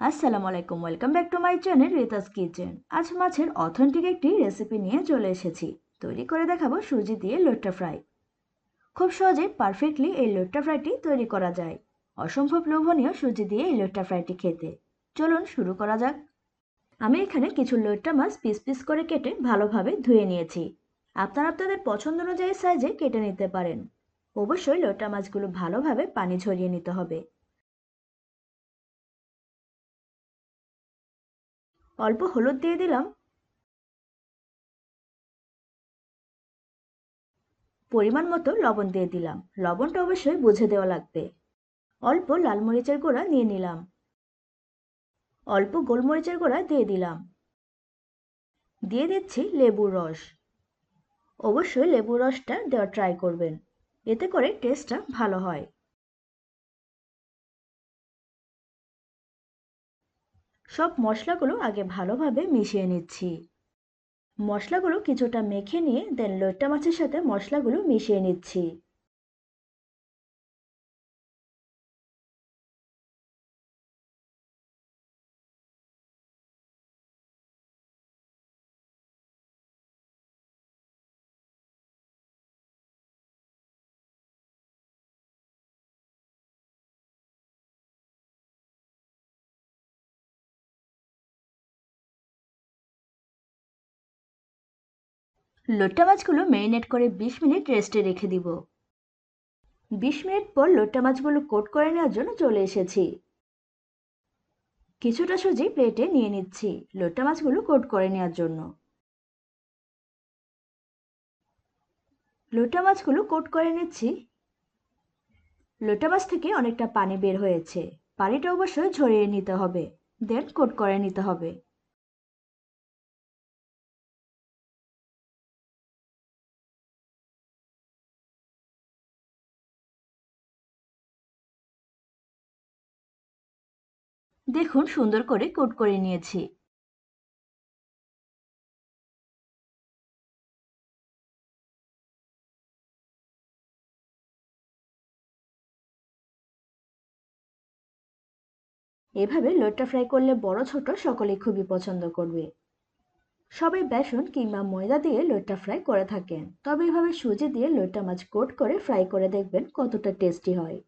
আসসালামু আলাইকুম welcome back to my channel Rita's kitchen আজ মাছের অথেন্টিক একটি রেসিপি নিয়ে চলে এসেছি। তৈরি করে দেখাবো সুজি দিয়ে লোট্টা ফ্রাই। খুব সহজে পারফেক্টলি এই লোট্টা ফ্রাইটি তৈরি করা যায়। অসম্ভব লোভনীয় সুজি দিয়ে এই লোট্টা ফ্রাইটি খেতে। চলুন শুরু করা যাক। আমি এখানে কিছু লোট্টা মাছ পিস পিস করে কেটে ভালোভাবে ধুয়ে নিয়েছি। আপনারা আপনাদের পছন্দ অনুযায়ী সাইজে কেটে নিতে পারেন। অবশ্যই লোট্টা মাছগুলো ভালোভাবে পানি ঝরিয়ে নিতে হবে। অল্প হলুদ দিয়ে দিলাম। পরিমাণ মতো লবণ দিয়ে দিলাম। লবণটা অবশ্যই বুঝে দেওয়া লাগবে। অল্প লাল মরিচের গুঁড়া নিয়ে নিলাম। অল্প গোলমরিচের গুঁড়া দিয়ে দিলাম। দিয়ে দিচ্ছি লেবুর রস। অবশ্যই লেবুর রসটা দেওয়া ট্রাই করবেন। এতে করে টেস্টটা ভালো হয়। সব মশলাগুলো আগে ভালোভাবে মিশিয়ে নিচ্ছি। মশলাগুলো কিছুটা মেখে নিয়ে দেন লোট্টা মাছের সাথে মশলাগুলো মিশিয়ে নিচ্ছি। লোট্টা মাছগুলো ম্যারিনেট করে বিশ মিনিট রেস্টে রেখে দিব। বিশ মিনিট পর লোট্টা মাছগুলো কোট করে নেওয়ার জন্য চলে এসেছি। কিছুটা সুজি প্লেটে নিয়ে নিচ্ছি লোট্টা মাছগুলো কোট করে নেওয়ার জন্য। লোটা মাছগুলো কোট করে নিচ্ছি। লোটা মাছ থেকে অনেকটা পানি বের হয়েছে। পানিটা অবশ্যই ঝরিয়ে নিতে হবে দেন কোট করে নিতে হবে। দেখুন, সুন্দর করে কোট করে নিয়েছি। এভাবে লোটটা ফ্রাই করলে বড়, ছোট সকলেই খুবই পছন্দ করবে। সবাই বেসন কিংবা ময়দা দিয়ে লোটটা ফ্রাই করে থাকেন। তবে এভাবে সুজি দিয়ে লোটটা মাছ কোট করে ফ্রাই করে দেখবেন কতটা টেস্টি হয়।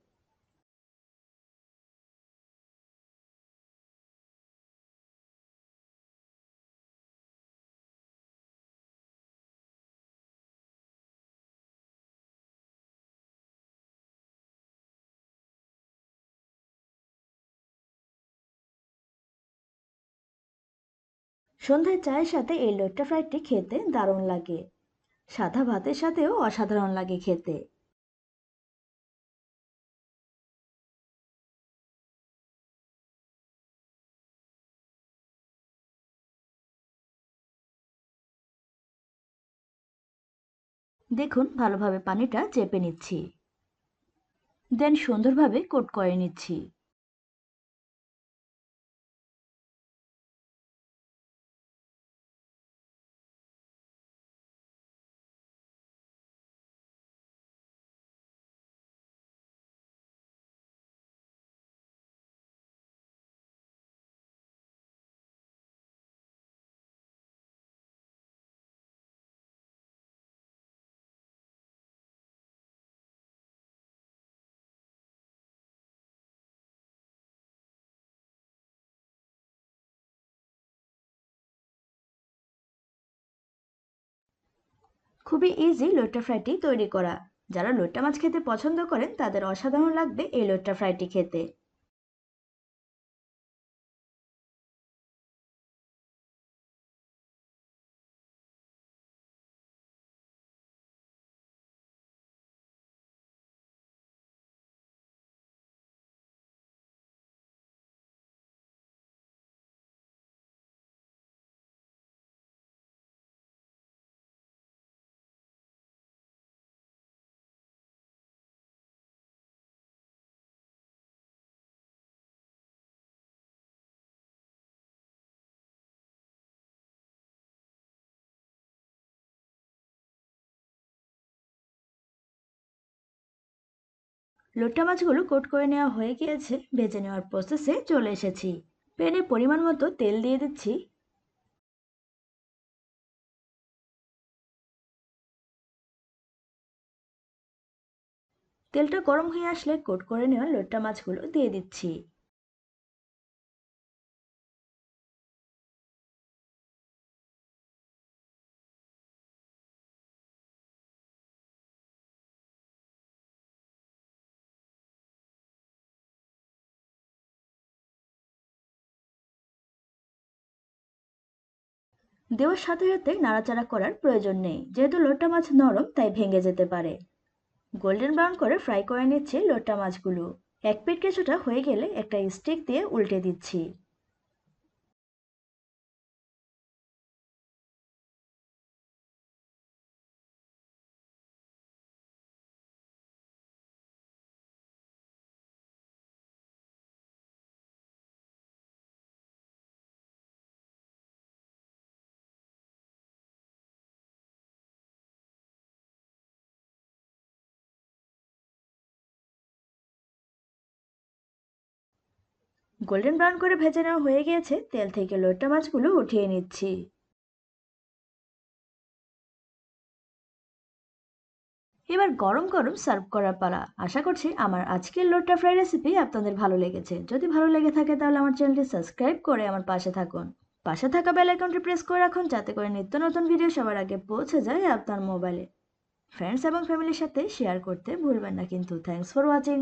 সন্ধ্যায় চায়ের সাথে এই লোট্টা ফ্রাইডটি খেতে দারুণ লাগে। সাদা ভাতের সাথেও অসাধারণ লাগে খেতে। দেখুন, ভালোভাবে পানিটা চেপে নিচ্ছি। দেন সুন্দরভাবে কোট করে নিচ্ছি। খুবই ইজি লোট্টা ফ্রাইটি তৈরি করা। যারা লোট্টা মাছ খেতে পছন্দ করেন, তাদের অসাধারণ লাগবে এই লোট্টা ফ্রাইটি খেতে। লোট্টা মাছগুলো কোট করে নেওয়া হয়ে গিয়েছে, ভেজে নেওয়ার প্রসেসে চলে এসেছি। প্যানে পরিমাণ মতো তেল দিয়ে দিচ্ছি। তেলটা গরম হয়ে আসলে কোট করে নেওয়া লোট্টা মাছগুলো দিয়ে দিচ্ছি। দেওয়ার সাথে সাথে নাড়াচাড়া করার প্রয়োজন নেই। যেহেতু লোটা মাছ নরম, তাই ভেঙে যেতে পারে। গোল্ডেন ব্রাউন করে ফ্রাই করে নিচ্ছি লোটা মাছগুলো। এক পিট কিছুটা হয়ে গেলে একটা স্টিক দিয়ে উল্টে দিচ্ছি। গোল্ডেন ব্রাউন করে ভেজে নেওয়া হয়ে গিয়েছে, তেল থেকে লোট্টা মাছগুলো উঠিয়ে নিচ্ছি। এবার গরম গরম সার্ভ করার পালা। আশা করছি আমার আজকের লোট্টা ফ্রাই রেসিপি আপনাদের ভালো লেগেছে। যদি ভালো লেগে থাকে তাহলে আমার চ্যানেলটি সাবস্ক্রাইব করে আমার পাশে থাকুন। পাশে থাকা বেল আইকনটি প্রেস করে রাখুন যাতে করে নিত্য নতুন ভিডিও সবার আগে পৌঁছে যায় আপনার মোবাইলে ফ্রেন্ডস এবং ফ্যামিলির সাথে শেয়ার করতে ভুলবেন না কিন্তু। Thanks for watching